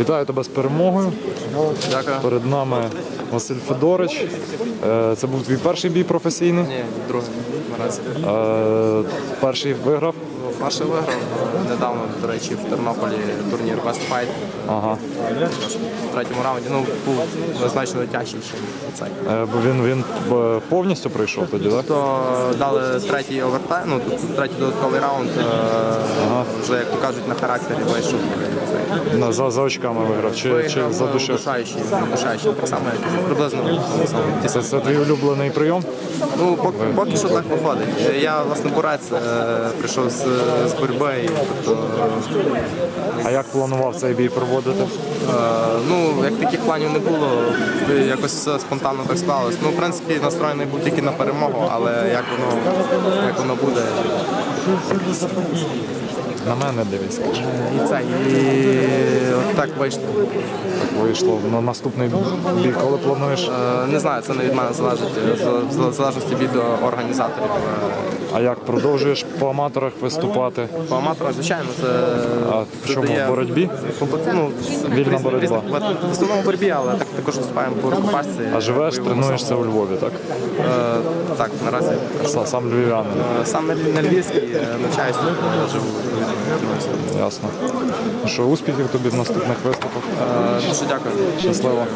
Вітаю тебе з перемогою. Дякую. Перед нами Василь Федорич. Е, Це був твій перший бій професійний. Ні, другий. Е, Перший виграв. Перший виграв недавно, до речі, в Тернополі турнір West Fight. Ага. В третьому раунді ну, був значно тяжчіший за цей. Е, бо Він, він е, повністю прийшов тоді, так? То дали третій овертайм, ну, третій додатковий раунд. е, Вже, як то кажуть, на характері вийшов. цей. На- За, за очками виграв. Чи, чи Виграв, за е, душею? удушаючий, удушаючий, так само, як приблизно. так само. Це, це твій улюблений прийом? Ну, поки, поки що так виходить. Я, власне, борець, е, прийшов з, з боротьби, тобто, А як планував цей бій проводити? Е, Ну, як таких планів не було, якось все спонтанно так склалось. Ну, в принципі, настроєний був тільки на перемогу, але як воно, як воно буде, На мене дивись. і це, і от так вийшло. Так вийшло. На наступний бій, коли плануєш? Е, Не знаю, це не від мене залежить, в в залежності від організаторів. Е, А як продовжуєш по аматорах виступати? По аматорам, звичайно, це А в це чому дає- в боротьбі? Ну, Вільна різних- боротьба. В основному в боротьбі, але так, також виступаємо по рукопашці. А живеш, тренуєшся у Львові, так? Е, Так, наразі Сам львів'янин. Е, Сам на Львівській е, навчаюся, живу. Ясно. Що, успіхів тобі в наступних виступах? Е, Дуже дякую. Щасливо.